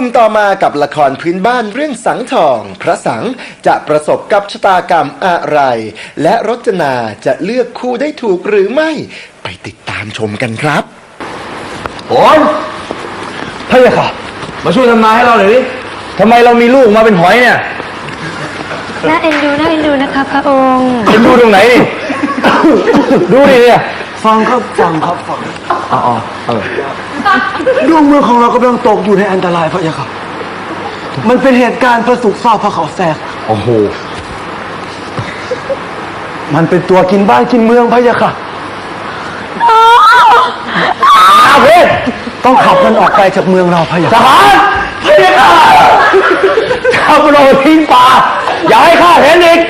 ลุ่มต่อมากับละครพื้นบ้านเรื่องสังทอง พระสังจะประสบกับชะตากรรมอะไร และรจนาจะเลือกคู่ได้ถูกหรือไม่ ไปติดตามชมกันครับโอนพะยะค่ะ มาช่วยทำนาให้เราหน่อยดิทำไมเรามีลูกมาเป็นหอยเนี่ยน่าเอ็นดูน่าเอ็นดูนะคะพระองค์เห็นดูตรงไหนนี่ ดูดิเนี่ย ฟังครับฟังครับฟังอ๋อเออดวงเมืองของเรากำลังตกอยู่ในอันตรายพระยะค่ะ มันเป็นเหตุการณ์พระสุกเฝ้าพระเขาแทรกโอ้โห มันเป็นตัวกินบ้านกินเมืองพระยะค่ะอาเวทต้องขับมันออกไปจากเมืองเราพระยะทค่ะหารพะยะค่ะข้าพเราทิ้งป่า อย่าให้ข้าเห็นอีก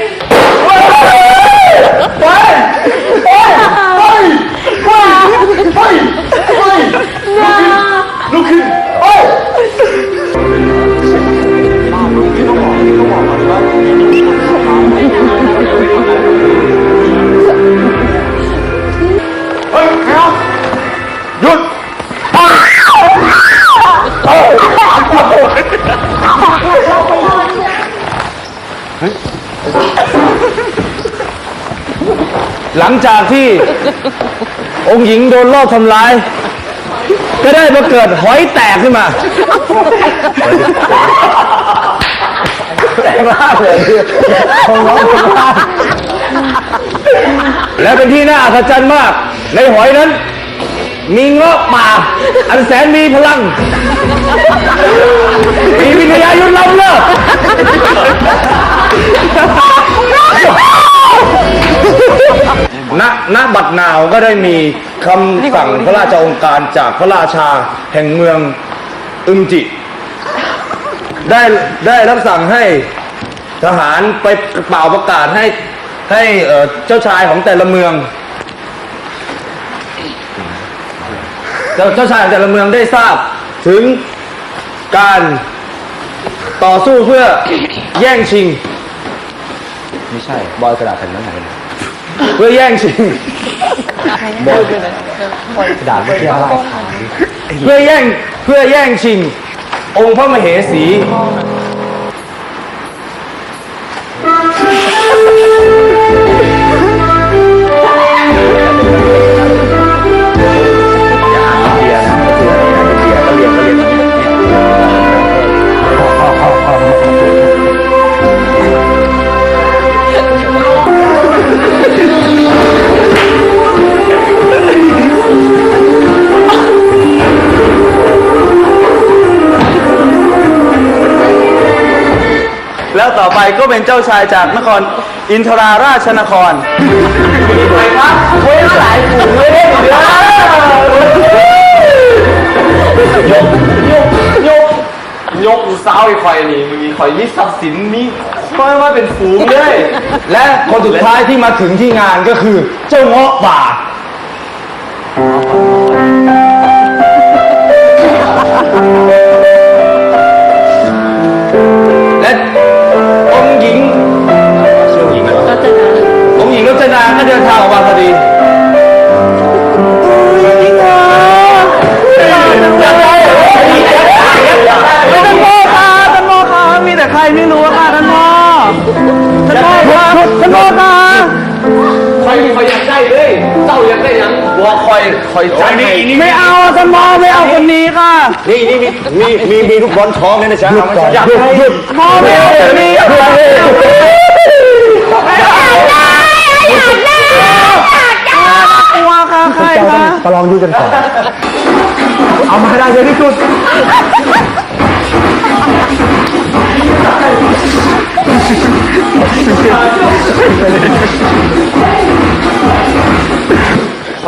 เฮ้ยเอาหยุดหลังจากที่ องค์หญิงโดนลอบทำร้าย ก็ได้มาเกิดหอยแตกขึ้นมา แตกมากเลยของน้องคนมากและเป็นที่น่าอัศจรรย์มาก ในหอยนั้น มีเงาะป่า อันแสนมีพลัง มีวิทยายุทธล้ำเลิศณณบัดนาวก็ได้มีคำสั่งพระราชองค์การจากพระราชาแห่งเมืองอึมจิ ได้ได้รับสั่งให้ทหารไปเป่าประกาศให้ให้เอ่อเจ้าชายของแต่ละเมืองเจ้าเจ้าชายของแต่ละเมืองได้ทราบถึงการต่อสู้เพื่อแย่งชิง ไม่ใช่ บอยกระดาษแผ่นนั้นไหนเพื่อแย่งชิงบอยกระดาษไม่ใช่อะไรเพื่อแย่งเพื่อแย่งชิง องค์พระมเหสี แล้วต่อไปก็เป็นเจ้าชายจากนครอินทราราชนครไปครับเว้ยหลายฝูงเลยเดี๋ยวยกยกยกยกสาวไอ้คอยนี่มึงมีคอยมีทรัพย์สินมีคอยมาเป็นฝูงเลย และคนสุดท้ายที่มาถึงที่งานก็คือเจ้าเงาะป่า อยคอยอยากได้เลยเจ้าอยากได้ยังบัวคอยคอยใจนี่ไม่เอาท่านพ่อไม่เอาคนนี้ค่ะนี่นี่มีมีมีมีลูกบอลท้องเนี่ยนะจ๊ะอยากให้พ่อไม่เอาคนนี้อยากได้กลัวค่ะใครคะประลองดูกันก่อนเอามาให้ได้เยอะที่สุด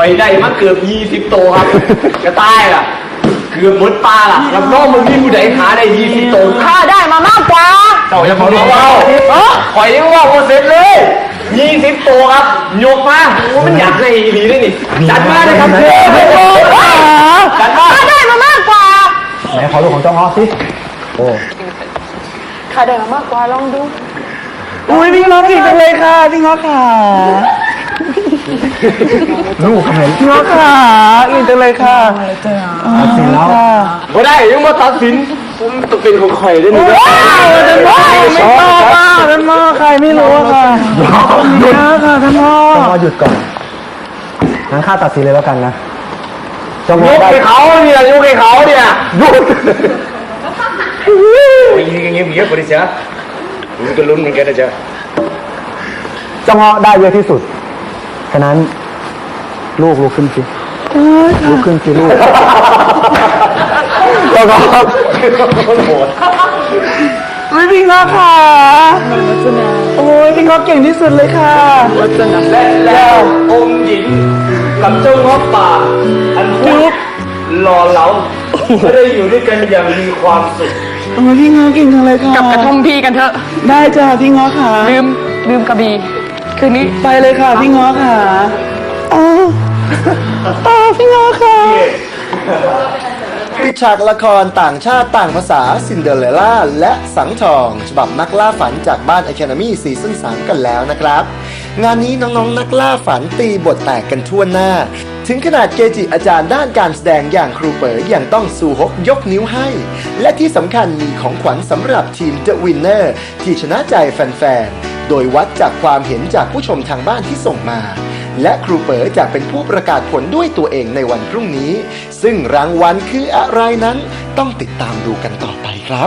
ไปได้มาเกือบยี่สิบโตครับ กระต่ายล่ะ เกือบหมดปลาล่ะรับรองมึงมีผู้ใดหาได้ยี่สิบโตข้าได้มามากกว่าเจ้าอย่าบอกว่าคอยยังว่าโมเสร็จเลยยี่สิบโตครับยกมาโอ้มันอยากในอีหลีด้วยนี่จัดมาเลยครับเพื่อนจัดมาได้มามากกว่าไหนขอดูของเจ้าง้อสิข้าได้มามากกว่าลองดูอุ้ยพี่ง้อผิดจังเลยค่ะพี่ง้อขา ลูกทำไมพี่ง้อขาอินจังเลยค่ะตัดสินแล้วบ่ได้ยังมาตัดสินผมต้องเป็นของข่อยด้วยนี่ท่านพ่อไม่ตอบอะท่านพ่อใครไม่รู้อะค่ะหยุดค่ะท่านพ่อจงอหยุดก่อนงั้นข้าตัดสินเลยแล้วกันนะจงยอกได้ให้เขาเนี่ยยกให้เขาเนี่ยยกยิงอย่างเงี้ยเยอะกว่าดิจ๊ะมันก็ลุ้นเหมือนกันนะจ๊ะจงอได้เยอะที่สุด ฉะนั้น ลูกลุกขึ้นสิลุกขึ้นสิลูกจงอไม่พี่ง้อค่ะโอ้ยพี่ง้อเก่งที่สุดเลยค่ะและแล้วองค์หญิงกับเจ้าง้อป่า อันพูดหล่อเหลาไม่ได้อยู่ด้วยกันอย่างมีความสุขโอ้ยพี่ง้อเก่งจังเลยค่ะกลับกระท่อมพี่กันเถอะ ได้จ้ะพี่ง้อค่ะ ลืมลืมกระบี่ คืนนี้ไปเลยค่ะพี่ง้อค่ะอ้าวอ้าวพี่ง้อค่ะปิดฉากละครต่างชาติต่างภาษาซินเดอเรลล่าและสังทอง ฉบับนักล่าฝันจากบ้าน Academy ซีซั่น3กันแล้วนะครับ งานนี้น้องๆนนักล่าฝันตีบทแตกกันทั่วหน้า ถึงขนาดเกจิอาจารย์ด้านการแสดงอย่างครูเป๋ออย่างต้องสูฮกยกนิ้วให้ และที่สำคัญมีของขวัญสำหรับทีม The Winner ที่ชนะใจแฟนๆ โดยวัดจากความเห็นจากผู้ชมทางบ้านที่ส่งมา และครูเป๋อจะเป็นผู้ประกาศผลด้วยตัวเองในวันพรุ่งนี้ ซึ่งรางวัลคืออะไรนั้นต้องติดตามดูกันต่อไปครับ